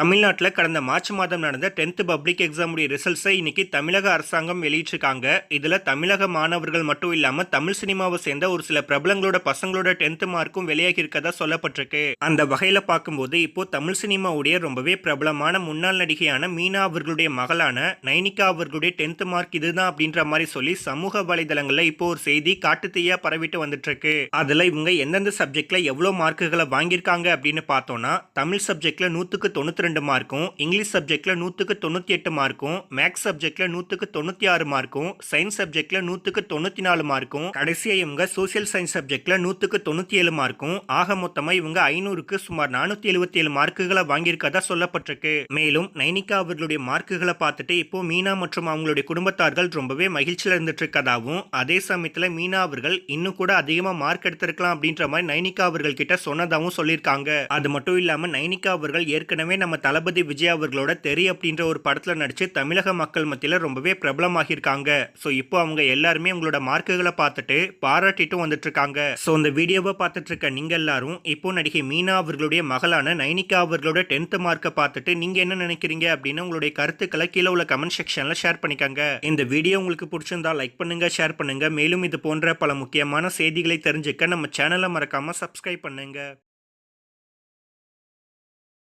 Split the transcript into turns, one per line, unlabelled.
தமிழ்நாட்டில் கடந்த மார்ச் மாதம் நடந்த டென்த்து பப்ளிக் எக்ஸாமுடைய ரிசல்ட்ஸை இன்னைக்கு தமிழக அரசாங்கம் வெளியிட்டிருக்காங்க. இதில் தமிழக மாணவர்கள் மட்டும் இல்லாமல் தமிழ் சினிமாவை சேர்ந்த ஒரு சில பிரபலங்களோட பசங்களோட டென்த்து மார்க்கும் வெளியாகி இருக்கதா சொல்லப்பட்டிருக்கு. அந்த வகையில் பார்க்கும்போது இப்போ தமிழ் சினிமாவுடைய ரொம்பவே பிரபலமான முன்னாள் நடிகையான மீனா அவர்களுடைய மகளான நைனிகா அவர்களுடைய டென்த்து மார்க் இதுதான் அப்படின்ற மாதிரி சொல்லி சமூக வலைதளங்களில் இப்போ ஒரு செய்தி காட்டுத்தீயா பரவிட்டு வந்துட்டு இருக்கு இவங்க எந்தெந்த சப்ஜெக்ட்ல எவ்வளோ மார்க்குகளை வாங்கியிருக்காங்க அப்படின்னு பார்த்தோம்னா தமிழ் சப்ஜெக்ட்ல நூற்றுக்கு தொண்ணூற்றி ரெண்டு மார்க்கும் இங்கிலீஷ் சப்ஜெக்ட்ல நூற்றுக்கு தொண்ணூத்தி எட்டு மார்க்கும் மேக்ஸ் சப்ஜெக்ட்ல நூற்றுக்கு தொண்ணூத்தி ஆறு மார்க்கும் சயின்ஸ் சப்ஜெக்ட்ல நூற்றுக்கு தொண்ணூத்தி நாலு மார்க்கும் கடைசியாக இவங்க சோசியல் சயின்ஸ் சப்ஜெக்டில் நூற்றுக்கு தொண்ணூற்றி ஏழு மார்க்கும் ஆக மொத்தமாக இவங்க ஐநூறுக்கு சுமார் நானூற்றி எழுபத்தி ஏழு மார்க்குகளை வாங்கியிருக்கதா சொல்லப்பட்டிருக்கு. மேலும் நைனிகா அவர்களுடைய மார்க்குகளை பார்த்துட்டு இப்போ மீனா மற்றும் அவங்களுடைய குடும்பத்தார்கள் ரொம்பவே மகிழ்ச்சியில் இருந்துட்டு இருக்கதாவும் அதே சமயத்தில் மீனா அவர்கள் இன்னும் கூட அதிகமாக மார்க் எடுத்திருக்கலாம் அப்படின்ற மாதிரி நைனிகா அவர்கள் கிட்ட சொன்னதாகவும் சொல்லியிருக்காங்க. அது மட்டும் இல்லாமல் நைனிகா அவர்கள் ஏற்கனவே நம்ம தளபதி விஜய் அவர்களோட தெரி அப்படின்ற ஒரு படத்தில் நடித்து தமிழக மக்கள் மத்தியில் ரொம்பவே பிரபலமாகியிருக்காங்க. ஸோ இப்போ அவங்க எல்லாருமே உங்களோட மார்க்குகளை பார்த்துட்டு பாராட்டிட்டு வந்துட்டு இருக்காங்க ஸோ இந்த வீடியோவை பார்த்துட்டு இருக்க நீங்கள் எல்லாரும் இப்போ நடிகை மீனா அவர்களுடைய மகளான நைனிகா அவர்களோட டென்த் மார்க்கை பார்த்துட்டு நீங்கள் என்ன நினைக்கிறீங்க அப்படின்னு உங்களுடைய கருத்துக்களை கீழே உள்ள கமெண்ட் செக்ஷனில் ஷேர் பண்ணிக்கோங்க. இந்த வீடியோ உங்களுக்கு பிடிச்சிருந்தா லைக் பண்ணுங்க ஷேர் பண்ணுங்க. மேலும் இது போன்ற பல முக்கியமான செய்திகளை தெரிஞ்சுக்க நம்ம சேனலை மறக்காம சப்ஸ்கிரைப் பண்ணுங்க.